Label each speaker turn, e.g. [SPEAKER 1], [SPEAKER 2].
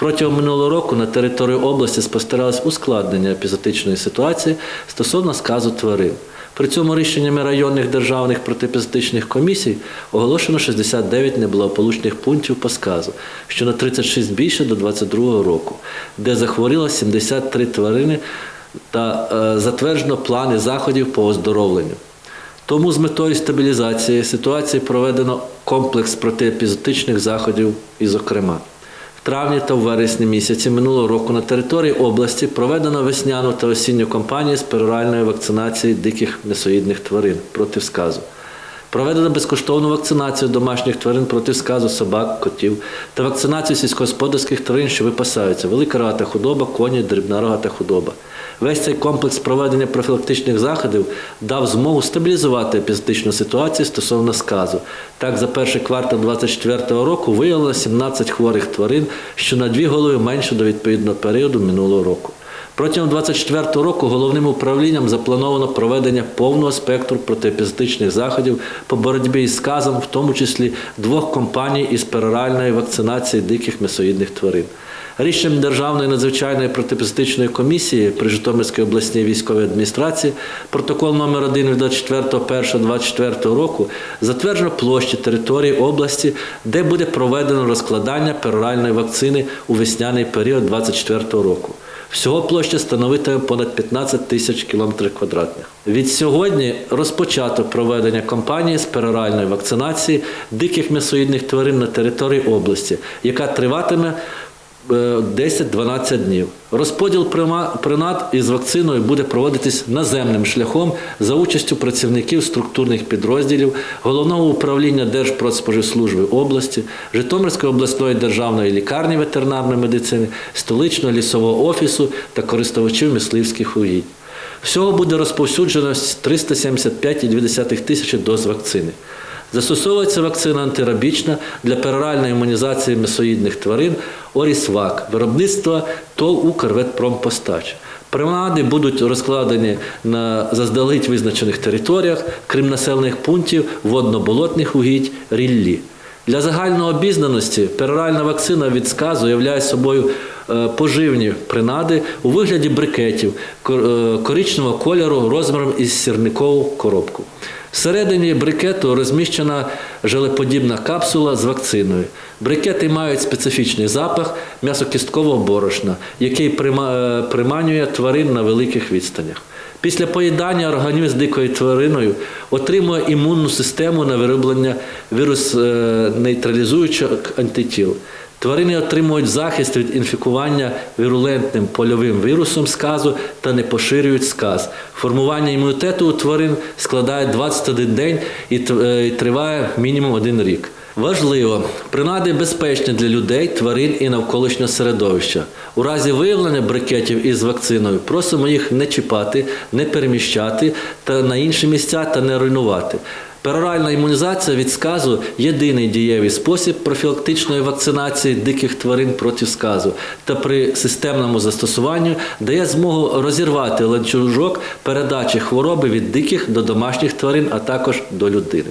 [SPEAKER 1] Протягом минулого року на території області спостерігалось ускладнення епізотичної ситуації стосовно сказу тварин. При цьому рішеннями районних державних протиепізотичних комісій оголошено 69 неблагополучних пунктів по сказу, що на 36 більше до 2022 року, де захворіло 73 тварини та е, затверджено плани заходів по оздоровленню. Тому з метою стабілізації ситуації проведено комплекс протиепізотичних заходів, і, зокрема, травні та в вересні місяці минулого року на території області проведено весняну та осінню кампанію з пероральної вакцинації диких несоїдних тварин проти сказу. Проведено безкоштовну вакцинацію домашніх тварин проти сказу собак, котів та вакцинацію сільськогосподарських тварин, що випасаються, велика рогата худоба, коні, дрібна рогата худоба. Весь цей комплекс проведення профілактичних заходів дав змогу стабілізувати епізотичну ситуацію стосовно сказу. Так, за перший квартал 2024 року виявлено 17 хворих тварин, що на дві голови менше до відповідного періоду минулого року. Протягом 2024 року головним управлінням заплановано проведення повного спектру протиепізотичних заходів по боротьбі із сказом, в тому числі двох компаній із пероральної вакцинації диких м'ясоїдних тварин. Рішенням Державної надзвичайної протиепізотичної комісії при Житомирській обласній військовій адміністрації протокол номер 1 від 24.01.24 року затверджено площі території області, де буде проведено розкладання пероральної вакцини у весняний період 2024 року. Всього площа становитиме понад 15 тисяч кілометрів квадратних. Від сьогодні розпочато проведення кампанії з пероральної вакцинації диких м'ясоїдних тварин на території області, яка триватиме 10-12 днів. Розподіл принад із вакциною буде проводитись наземним шляхом за участю працівників структурних підрозділів Головного управління Держпродспоживслужби області, Житомирської обласної державної лікарні ветеринарної медицини, столичного лісового офісу та користувачів мисливських угідь. Всього буде розповсюджено 375,2 тисячі доз вакцини. Застосовується вакцина антирабічна для пероральної імунізації м'ясоїдних тварин Орісвак, виробництва ТОВ «Укрветпромпостач». Принади будуть розкладені на заздалегідь визначених територіях, крім населених пунктів водно-болотних угідь ріллі. Для загальної обізнаності пероральна вакцина від сказу являє собою поживні принади у вигляді брикетів е, коричневого кольору розміром із сірникову коробку. Всередині брикету розміщена желеподібна капсула з вакциною. Брикети мають специфічний запах м'ясокісткового борошна, який е, приманює тварин на великих відстанях. Після поїдання організм з дикою твариною отримує імунну систему на вироблення вірус е, нейтралізуючих антитіл. Тварини отримують захист від інфікування вірулентним польовим вірусом сказу та не поширюють сказ. Формування імунітету у тварин складає 21 день е, і триває мінімум один рік. Важливо, принади безпечні для людей, тварин і навколишнього середовища. У разі виявлення брикетів із вакциною просимо їх не чіпати, не переміщати та на інші місця та не руйнувати. Пероральна імунізація від сказу єдиний дієвий спосіб профілактичної вакцинації диких тварин проти сказу та при системному застосуванні дає змогу розірвати ланцюжок передачі хвороби від диких до домашніх тварин, а також до людини.